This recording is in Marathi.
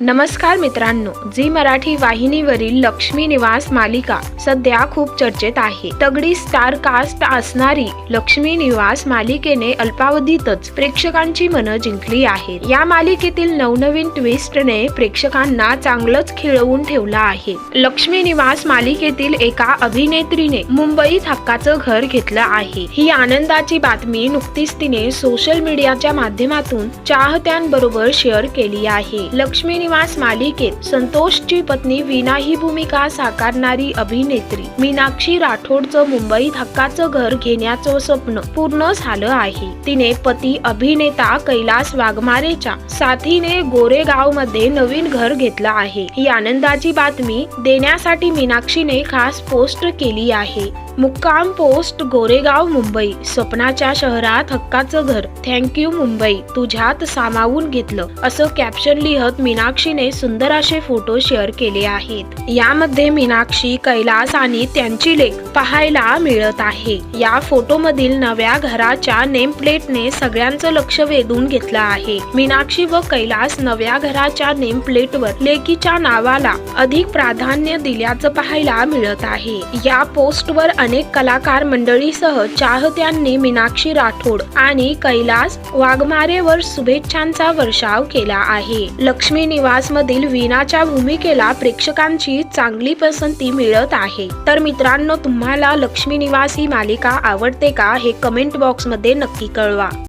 नमस्कार मित्रांनो झी मराठी वाहिनीवरील लक्ष्मी निवास मालिका सध्या खूप चर्चेत आहे. तगडी स्टार कास्ट असणारी लक्ष्मी निवास मालिकेने अल्पावधीतच प्रेक्षकांची मनं जिंकली आहे या मालिकेतील नवनवीन ट्विस्टने प्रेक्षकांना चांगलंच खिळवून ठेवलं आहे. लक्ष्मी निवास मालिकेतील एका अभिनेत्रीने मुंबईत हक्काचं घर घेतलं आहे. ही आनंदाची बातमी नुकतीच तिने सोशल मीडियाच्या माध्यमातून चाहत्यांबरोबर शेअर केली आहे. लक्ष्मी निवास मालिकेत संतोषची पत्नी वीणा ही भूमिका साकारणारी अभिनेत्री मीनाक्षी राठोडचं मुंबईत हक्काचं घर घेण्याचं स्वप्न पूर्ण झालं आहे. तिने पती अभिनेता कैलास वाघमारेच्या साथीने गोरेगावमध्ये नवीन घर घेतलं आहे. ही आनंदाची बातमी देण्यासाठी मीनाक्षीने खास पोस्ट केली आहे. मुक्काम पोस्ट गोरेगाव मुंबई स्वप्नाच्या शहरात हक्काचं घर. थँक्यू मुंबई तुझ्यात सामावून घेतलं. असं कॅप्शन लिहत मीनाक्षी मीनाक्षीने सुंदर असे फोटो शेअर केले आहेत. यामध्ये मीनाक्षी कैलास आणि त्यांची लेख पाहायला मिळत आहे. या फोटो मधील नव्या घराच्या नेम प्लेटने सगळ्यांचं लक्ष वेधून घेतलं आहे. मीनाक्षी व कैलास नव्या घराच्या नेम प्लेटवर लेकीच्या नावाला अधिक प्राधान्य दिल्याचं पाहायला मिळत आहे. या पोस्टवर अनेक कलाकार मंडळीसह चाहत्यांनी मीनाक्षी राठोड आणि कैलास वाघमारेवर शुभेच्छांचा वर्षाव केला आहे. लक्ष्मी निवास मधील वीणाच्या भूमिकेला प्रेक्षकांची चांगली पसंती मिळत आहे. तर मित्रांनो तुम्हाला लक्ष्मी निवास ही मालिका आवडते का हे कमेंट बॉक्समध्ये नक्की कळवा.